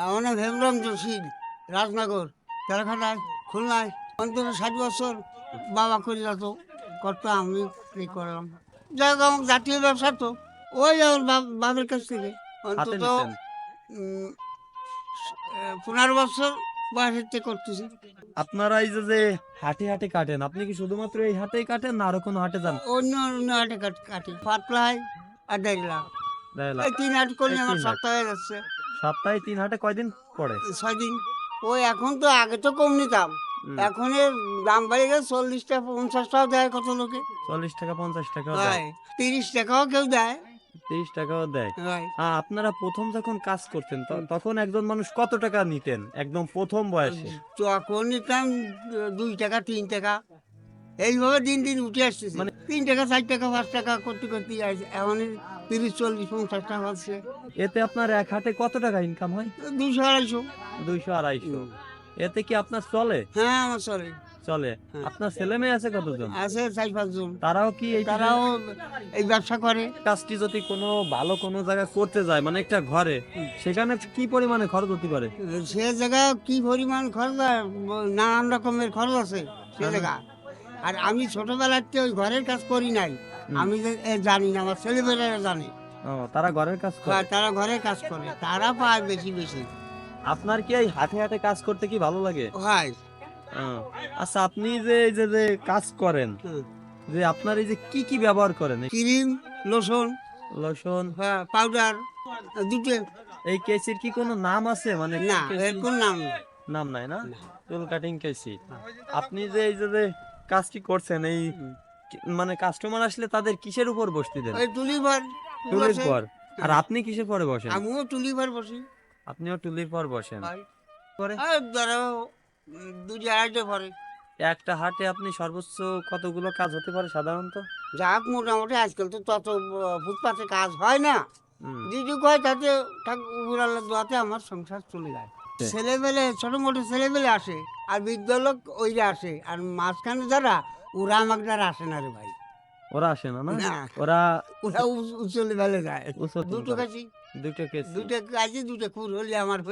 আমার নাম হেমরাম জসিল রাজনগর তেলাখানায় খুলনায় অন্তত ষাট বছর বাবা করে যেত করতো আমি এই করলাম? যাই হোক আমার জাতীয় ব্যবসা তো ওই আমার বাব- বাবার কাছ থেকে। অন্তত পনেরো বছর থেকে করতেছি। আপনারা এই যে হাটে হাটে কাটেন আপনি কি শুধুমাত্র এই হাটেই কাটেন না আরও কোনো হাটে যান? অন্য অন্য হাটে কাট- পাতলাই আর দেড় লাখ। এই তিন হাট করলে আমার সপ্তাহ হয়ে যাচ্ছে। সপ্তাহে তিন হাটে কয়দিন পড়ে? ছয় দিন ওই এখন তো আগে তো কম নিতাম। এখন এর দাম বেড়ে গেছে চল্লিশ টাকা পঞ্চাশ টাকাও দেয় কত লোকে। চল্লিশ টাকা পঞ্চাশ টাকাও দেয়। তিরিশ টাকাও কেউ দেয়। তিরিশ টাকাও দেয়। আপনারা প্রথম যখন কাজ করতেন তখন একজন মানুষ কত টাকা নিতেন? একদম প্রথম বয়সে। তখন নিতাম দুই টাকা তিন টাকা। এইভাবে দিন দিন উঠে আসছে মানে তিন টাকা চার টাকা পাঁচ টাকা করতে করতে। এখন তিরিশ চল্লিশ পঞ্চাশ টাকা হচ্ছে এতে আপনার এক হাটে কত টাকা ইনকাম হয়? দুশো আড়াইশো। দুইশো আড়াইশো। এতে কি আপনার চলে? হ্যাঁ আমার চলে। চলে। হ্যাঁ। আপনার ছেলে মেয়ে আছে কতজন? আছে চার পাঁচজন তারাও কি এই তারাও এই ব্যবসা করে। কাজটি যদি কোনো ভালো কোনো জায়গায় করতে যায় মানে একটা ঘরে সেখানে কি পরিমাণে খরচ হতে পারে? সে জায়গা কি পরিমাণ খরচ নানান রকমের খরচ আছে সে হ্যাঁ। জায়গা। আর আমি ছোটবেলাতে ওই ঘরের কাজ করি নাই। আমি যে- এ জানি না আমার ছেলেমেয়েরা জানে। ও, তারা ঘরের কাজ করে? হ্যাঁ, তারা ঘরের কাজ করে। তারা পায় বেশি বেশি। আপনার কি এই হাটে হাটে কাজ করতে কি ভালো লাগে? হয়। ও, আচ্ছা আপনি যে এই যে যে কাজ করেন হুম। যে আপনার এই যে কি কি ব্যবহার করেন? এই ক্রিম লোশন। লোশন? হ্যাঁ পাউডার দুটো। এই কেসির কি কোনো নাম আছে? মানে না এর কোন নাম নেই। নাম নাই না? চুল কাটিং কেসি। আপনি যে এই যে যে কাজটি করছেন এই মানে কাস্টমার আসলে তাদের কিসের উপর বসতে দেন? ওই টুলিভার টুলির পর আর আপনি কিসের পরে বসেন? আমিও টুলিভার বসি। আপনিও টুলির পর বসেন। পরে? আর ধরো পরে। একটা হাটে আপনি সর্বোচ্চ কতগুলো কাজ হতে পারে সাধারণত? যাক মোটামুটি আজকাল তো তত ফুটপাতে কাজ হয় না। যেটুকু হয় তাতে ঠাকুর আল্লাহ দোয়াতে আমার সংসার চলে যায়। ছেলেবেলে ছোট মোটো ছেলেবেলে আসে আর বৃদ্ধ লোক ওইরা আসে আর মাঝখানে যারা ওরা আমাকে আসে না রে ভাই। ওরা আসে না না? ওরা ওরা উচলে ফেলে যায়। দুটো কাছি দুটো কেসি। দুটো কাছি দুটো কুর হলে আমার